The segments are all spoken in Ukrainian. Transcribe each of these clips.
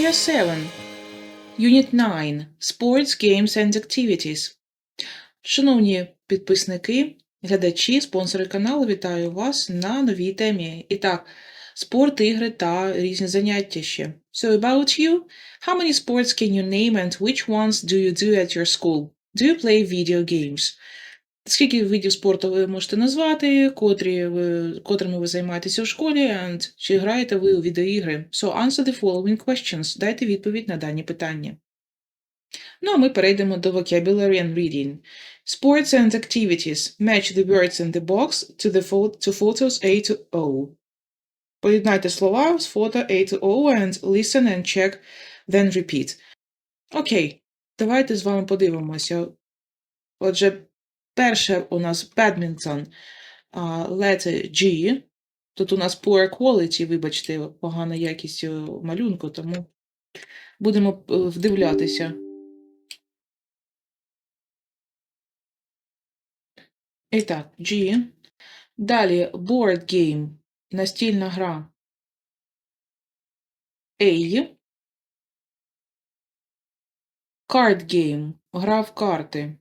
Year 7. Unit 9. Sports, Games and Activities. Шановні підписники, глядачі, спонсори каналу, вітаю вас на новій темі. І так, спорт, ігри та різні заняття ще. So about you, how many sports can you name and which ones do you do at your school? Do you play video games? Скільки видів спорту ви можете назвати, котрі ви, котрими ви займаєтеся у школі, and чи граєте ви у відеоігри? So answer the following questions. Дайте відповідь на дані питання. Ну, а ми перейдемо до vocabulary and reading. Sports and activities. Match the words in the box to the to photos A to O. Поєднайте слова з фото A to O and listen and check, then repeat. Окей, давайте з вами подивимося. Отже, перше у нас badminton, letter G. Тут у нас poor quality, вибачте, погана якість е, малюнку, тому будемо е, вдивлятися. І так, G. Далі board game, настільна гра. A. Card game, гра в карти.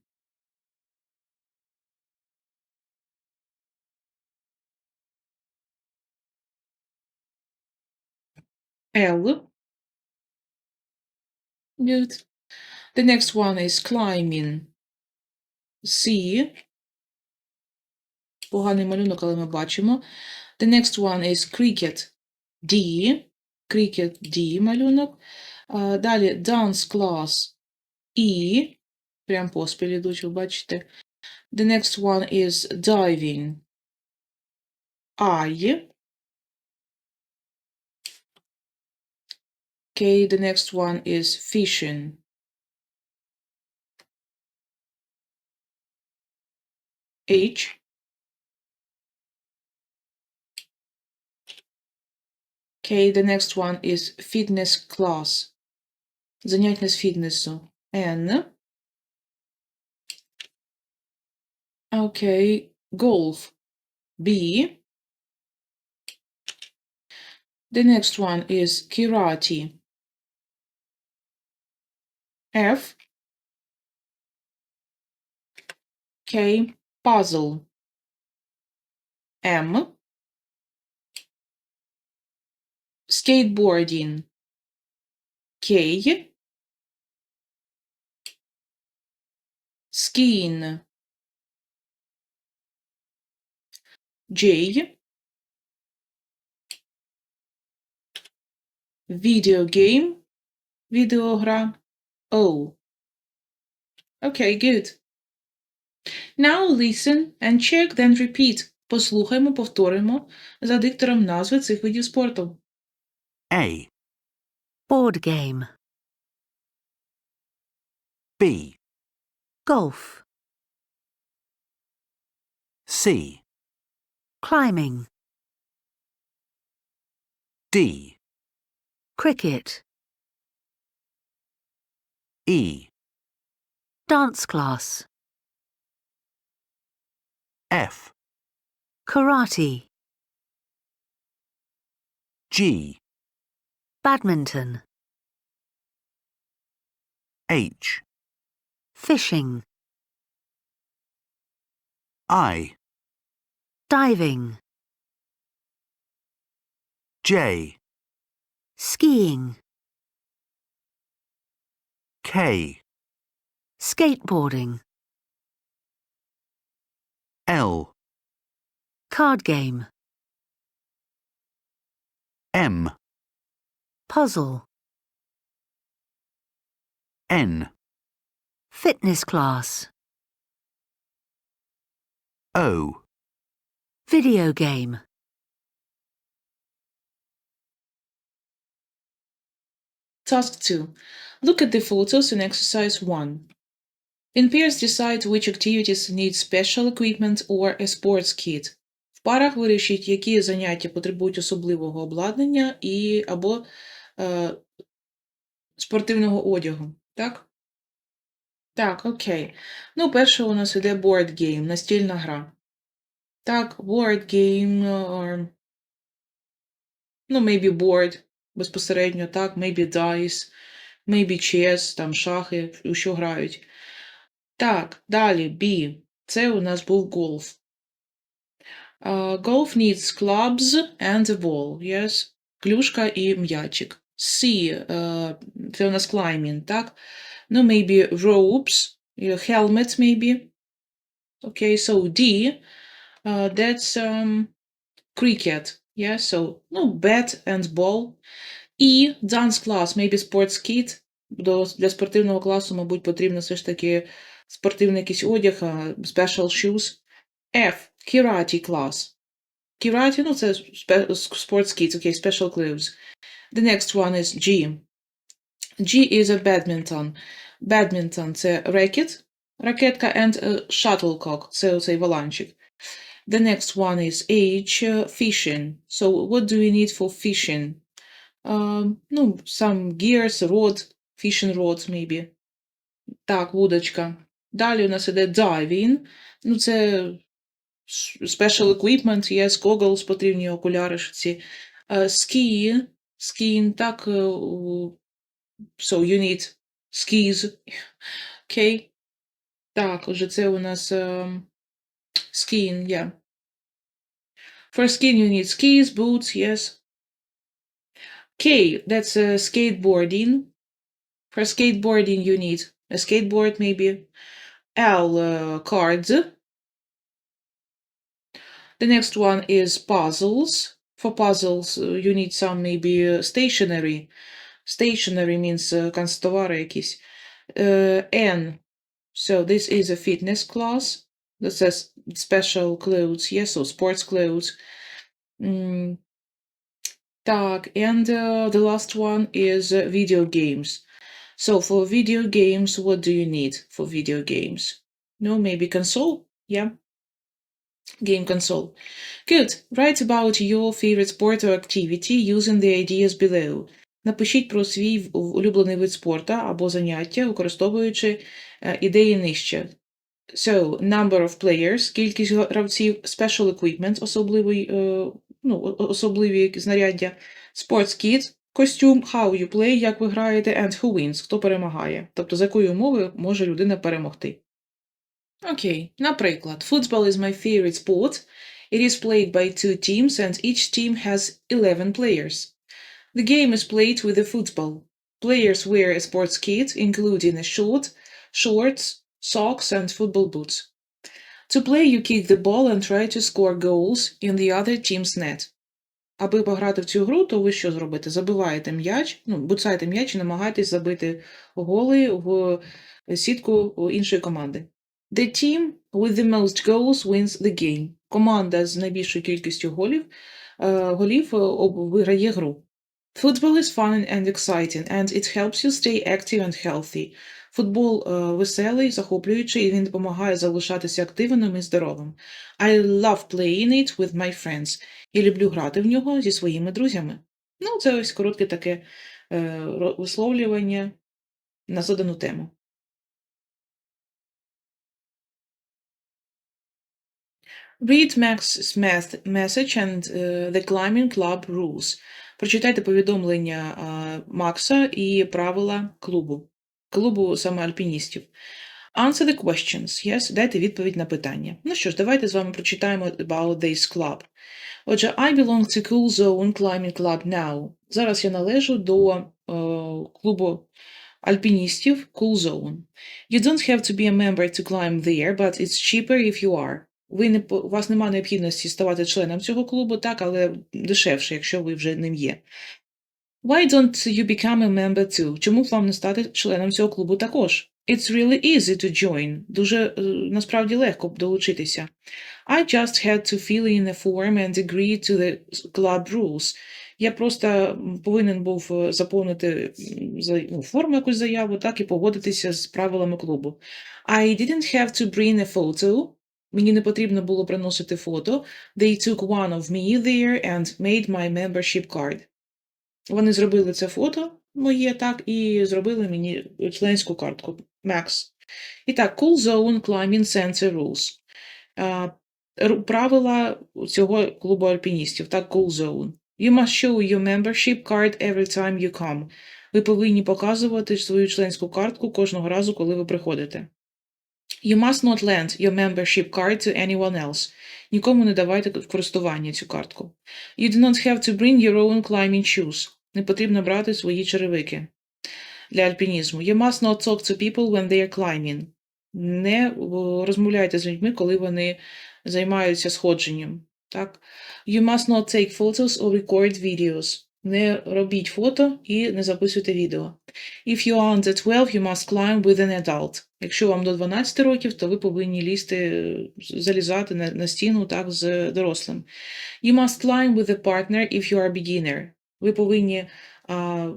L. Good. The next one is climbing. C. Поганий малюнок, але ми бачимо. The next one is cricket. D. Cricket D малюнок. А, Далі dance class. E. Прям поспіль ідуть, ви бачите. The next one is diving. I. Okay, the next one is fishing. H. Okay, the next one is fitness class. Заняття з фітнесу. N. Okay, golf. B. The next one is karate. F. K. Puzzle. M. Skateboarding. K. Skiing. J. Video game. Відеогра. O. Okay, good. Now listen and check, then repeat. Послухаймо, повторимо за диктором назви цих видів спорту. A, Board game. B, Golf. C, Climbing. D, Cricket. E, Dance class. F, Karate. G, Badminton. H, Fishing. I, Diving. J, Skiing. K, Skateboarding. L, Card game. M, Puzzle. N, Fitness class. O, Video game. Task 2. Look at the photos in exercise 1. In pairs, decide which activities need special equipment or a sports kit. В парах вирішіть, які заняття потребують особливого обладнання і або е, спортивного одягу. Так? Так, окей. Ну, перше у нас іде board game, настільна гра. Так, board game, or, ну, maybe board. безпосередньо, так, maybe dice, maybe chess, там шахи, у що грають. Так, далі B. Це у нас був golf. Uh, golf needs clubs and a ball, yes. Клюшка і м'ячик. C. Uh, це у нас climbing, так? Ну, maybe ropes, uh, helmet, maybe. Okay, so D. Uh, that's um, cricket. Yeah, so ну, bat and ball. І dance class, maybe sports kit. До, для спортивного класу, мабуть, потрібно все ж таки спортивний якийсь одяг, а, special shoes. F. Karate class. Karate, ну, це спе- sports kits, okay, special clothes. The next one is G. G is a badminton. Badminton – це racket, ракетка, and a shuttlecock – це оцей валанчик. The next one is H, uh, fishing. So what do we need for fishing? Um, ну, some gears, rod, fishing rods, maybe. Так, вудочка. Далі у нас іде diving. Ну, це special equipment, yes, goggles, потрібні окуляри ці. Uh, ski, skiing, так, е, у- so you need skis. Окей. Так, отже, це у нас ем, skiing, yeah. For skiing you need skis, boots, yes. K, that's uh, skateboarding. For skateboarding you need a skateboard maybe. L, uh, cards. The next one is puzzles. For puzzles uh, you need some maybe uh, stationery. Stationery means uh, канцтовари якісь. Uh, N, so this is a fitness class. That says special clothes, yes, so sports clothes. Mm, Так, and uh, the last one is uh, video games. So for video games, what do you need for video games? No, maybe console? Yeah. Game console. Good. Write about your favorite sport or activity using the ideas below. Напишіть про свій в- улюблений вид спорту або заняття, використовуючи е, ідеї нижче. So, number of players, кількість гравців, special equipment, особливий, е, ну, особливі знаряддя, sports kit, костюм, how you play, як ви граєте, and who wins, хто перемагає. Тобто, за якою умови може людина перемогти. Окей, наприклад, football is my favorite sport. It is played by two teams and each team has 11 players. The game is played with a football. Players wear a sports kit, including a short, shorts, socks, and football boots. To play, you kick the ball and try to score goals in the other team's net. Аби пограти в цю гру, то ви що зробите? Забиваєте м'яч, ну, буцаєте м'яч і намагаєтесь забити голи в сітку іншої команди. The team with the most goals wins the game. Команда з найбільшою кількістю голів, е, голів е, виграє гру. Football is fun and exciting, and it helps you stay active and healthy. Футбол е, веселий, захоплюючий, і він допомагає залишатися активним і здоровим. I love playing it with my friends. Я люблю грати в нього зі своїми друзями. Ну, це ось коротке таке е, висловлювання на задану тему. Read Max's math message and uh, the climbing club rules. Прочитайте повідомлення а, Макса і правила клубу. Клубу саме альпіністів. Answer the questions. Yes, дайте відповідь на питання. Ну що ж, давайте з вами прочитаємо about this club. Отже, I belong to Cool Zone Climbing Club now. Зараз я належу до е, клубу альпіністів Cool Zone. You don't have to be a member to climb there, but it's cheaper if you are. Ви не, у вас немає необхідності ставати членом цього клубу, так, але дешевше, якщо ви вже ним є. Why don't you become a member too? Чому б вам не стати членом цього клубу також? It's really easy to join. Дуже е, насправді легко долучитися. I just had to fill in a form and agree to the club rules. Я просто повинен був е, заповнити ну, форму якусь заяву, так і погодитися з правилами клубу. I didn't have to bring a photo. Мені не потрібно було приносити фото. They took one of me there and made my membership card. Вони зробили це фото моє, так, і зробили мені членську картку. Max. І так, Cool Zone Climbing Center Rules. Правила цього клубу альпіністів, так, Cool Zone. You must show your membership card every time you come. Ви повинні показувати свою членську картку кожного разу, коли ви приходите. You must not lend your membership card to anyone else. Нікому не давайте користування цю картку. You do not have to bring your own climbing shoes. Не потрібно брати свої черевики для альпінізму. You must not talk to people when they are climbing. Не розмовляйте з людьми, коли вони займаються сходженням. Так? You must not take photos or record videos. Не робіть фото і не записуйте відео. If you are under 12, you must climb with an adult. Якщо вам до 12 років, то ви повинні лізти, залізати на, на стіну так з дорослим. You must climb with a partner if you are a beginner. Ви повинні а,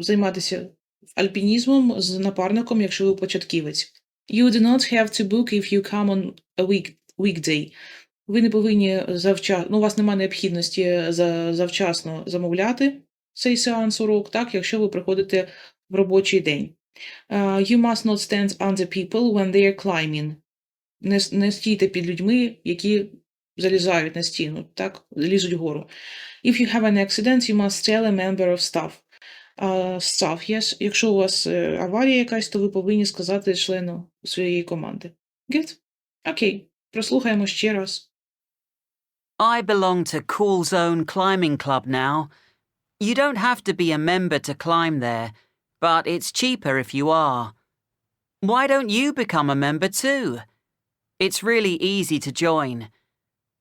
займатися альпінізмом з напарником, якщо ви початківець. You do not have to book if you come on a week, weekday. Ви не повинні завчасно, ну, у вас немає необхідності за, завчасно замовляти цей сеанс урок, так, якщо ви приходите в робочий день. Uh, you must not stand under people when they are climbing. Не, не стійте під людьми, які залізають на стіну, так, лізуть вгору. If you have an accident, you must tell a member of staff. Uh, staff, yes. Якщо у вас е, аварія якась, то ви повинні сказати члену своєї команди. Good? Окей, прослухаємо ще раз. I belong to Cool Zone Climbing Club now. You don't have to be a member to climb there, but it's cheaper if you are. Why don't you become a member too? It's really easy to join.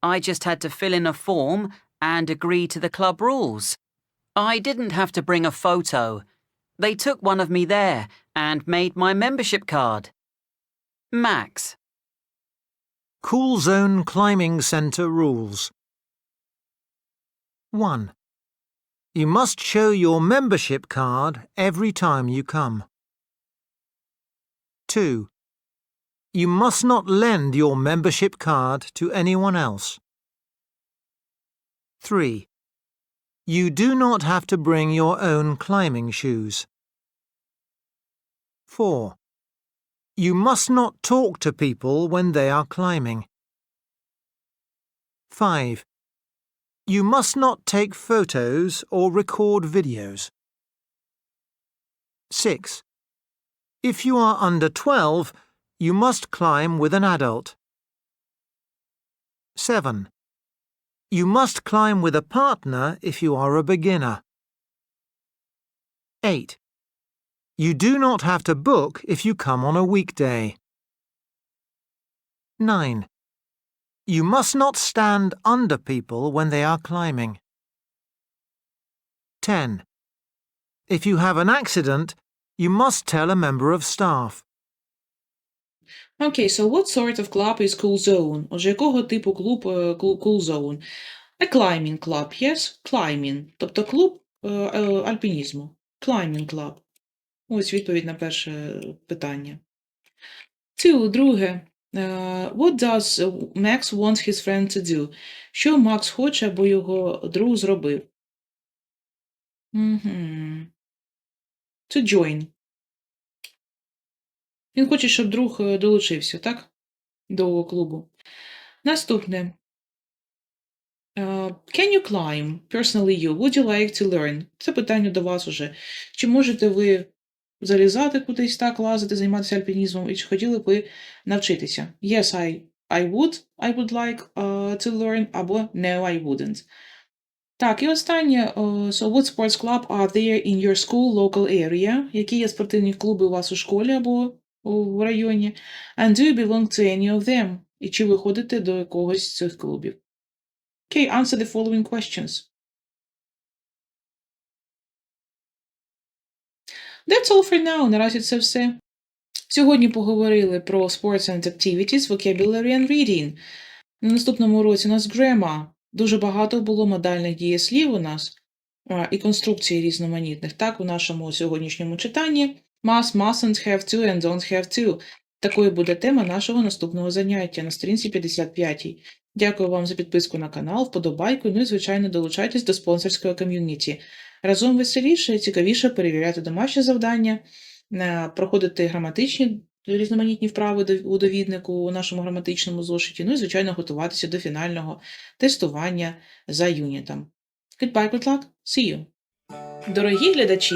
I just had to fill in a form and agree to the club rules. I didn't have to bring a photo. They took one of me there and made my membership card. Max. Cool Zone Climbing Centre rules. 1. You must show your membership card every time you come. 2. You must not lend your membership card to anyone else. 3. You do not have to bring your own climbing shoes. 4. You must not talk to people when they are climbing. 5. You must not take photos or record videos. 6. If you are under 12, you must climb with an adult. 7. You must climb with a partner if you are a beginner. 8. You do not have to book if you come on a weekday. 9. You must not stand under people when they are climbing. 10. If you have an accident, you must tell a member of staff. Okay, so what sort of club is Cool Zone? Отже, якого типу клуб е, Cool Zone? A climbing club, yes? Climbing. Тобто клуб е, е, альпінізму. Climbing club. Ось відповідь на перше питання. Two, друге. Е, What does Max want his friend to do? Що Макс хоче, або його друг зробив? Мгм. To join. Він хоче, щоб друг е, долучився, так? До клубу. Наступне. Е, Can you climb? Personally you. Would you like to learn? Це питання до вас уже. Чи можете ви залізати кудись так, лазити, займатися альпінізмом, і чи хотіли б ви навчитися? Yes, I, I would. I would like uh, to learn, або No, I wouldn't. Так, і останнє. е, So, what sports club are there in your school local area? Які є спортивні клуби у вас у школі або у районі? And do you belong to any of them? І чи ви ходите до якогось з цих клубів? Okay, answer the following questions. That's all for now. Наразі це все. Сьогодні поговорили про sports and activities, vocabulary and reading. На наступному уроці у нас grammar. Дуже багато було модальних дієслів у нас і конструкцій різноманітних. Так, у нашому сьогоднішньому читанні must, mustn't, have to and don't have to. Такою буде тема нашого наступного заняття на сторінці 55. Дякую вам за підписку на канал, вподобайку, ну і, звичайно, долучайтесь до спонсорського ком'юніті. Разом веселіше і цікавіше перевіряти домашні завдання, е, проходити граматичні різноманітні вправи у довіднику у нашому граматичному зошиті, ну і, звичайно, готуватися до фінального тестування за юнітом. Goodbye, good luck. See you. Дорогі глядачі,